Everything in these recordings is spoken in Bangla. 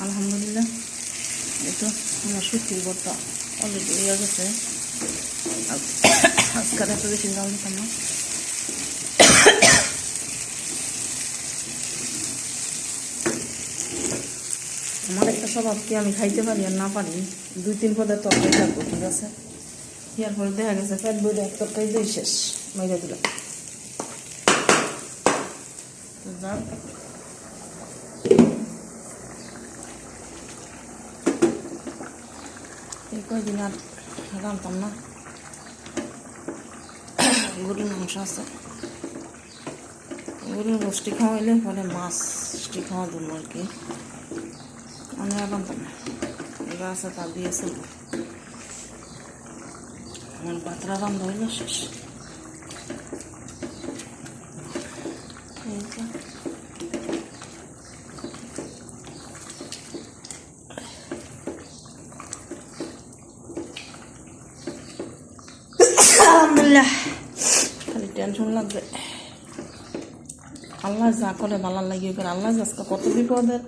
আলহামদুলিল্লাহ। এই তো আমার সুতির বরটা অলরেডি হয়ে গেছে। আজ- আজকাল এত বেশি জাল দিতাম না। আমার একটা স্বভাব কি, আমি খাইতে পারি আর না পারি? দুই, তিন পদের তরকারি থাকব ঠিক আছে? ইয়ার পরে দেখা গেছে, পেট বইটা এক তরকারি শেষ মেরে দিলাম। এই আর রান্তাম না। গরুর মাংস আছে। গরুর রোস্টি খাওয়াইলে পরে মাছটি খাওয়া দেবো আর কি। আমি আর রান্তাম না। এবার আছে তা দিয়েছে আমার পাত্রা রান্না হইল শেষ। এই আলহামদুলিল্লাহ। খালি টেনশন লাগবে। আল্লাহ যা করে ভালো লাগিয়ে করে, আল্লাহ আজকে কত বিপদের,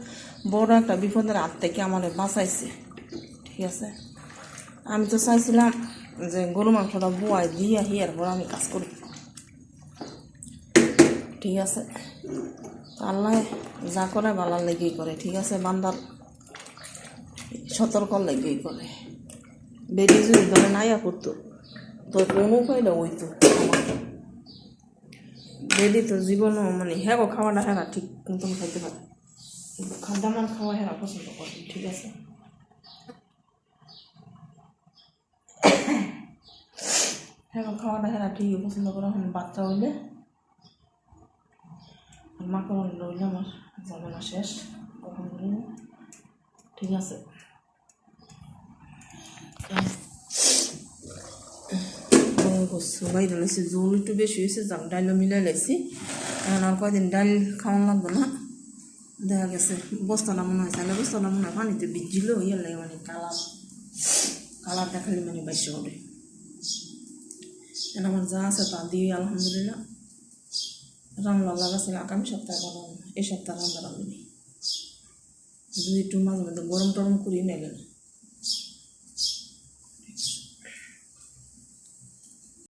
বড় একটা বিপদের হাত থেকে আমার বাঁচাইছে। ঠিক আছে? আমি তো চাইছিলাম যে গরু মাংসটা বুয়াই দিয়ে হিয়ার পর আমি কাজ করি। ঠিক আছে? আল্লাহ যা করে ভালো লেগেই করে, ঠিক আছে? বান্দার সতর্ক লেগেই করে। বেরিয়ে যদি ধরে নাইয়া করতো তো কোনো উপায় না হইতো আমার বেদি তো জীবন মানে হ্যাঁ গো, খাওয়াটা হ্যাঁ ঠিক মতন খাইতে পারে। কিন্তু খাদ্য আমার খাওয়া হ্যাঁ পছন্দ করে, ঠিক আছে? হ্যাঁ খাওয়াটা হ্যাঁ ঠিকই পছন্দ করে, এখন বাচ্চা হইলে। মাকে রইলে আমার? যাবে না শেষ, কখন ঠিক আছে। বাইরে লাইছি জোল একটু বেশি হয়েছে যাক ডাইলও মিলাই লাইছি এখন আর কয়দিন ডাইল খাওয়ান লাগবে না দেখা গেছে বস্তাটা মনে হয় তাহলে বস্তাটা মনে হয় পানিতে ভিজছিল ইয়ে লাগে মানে কালার কালারটা খালি মানে বাইশে ওঠে এখন আমার যা আছে তা দিয়ে আলহামদুলিল্লাহ রান্না লাগাছে আগামী সপ্তাহে বানাবো এই সপ্তাহে রান্না রান্নি যদি একটু মাঝে মধ্যে গরম টরম করি মেলে না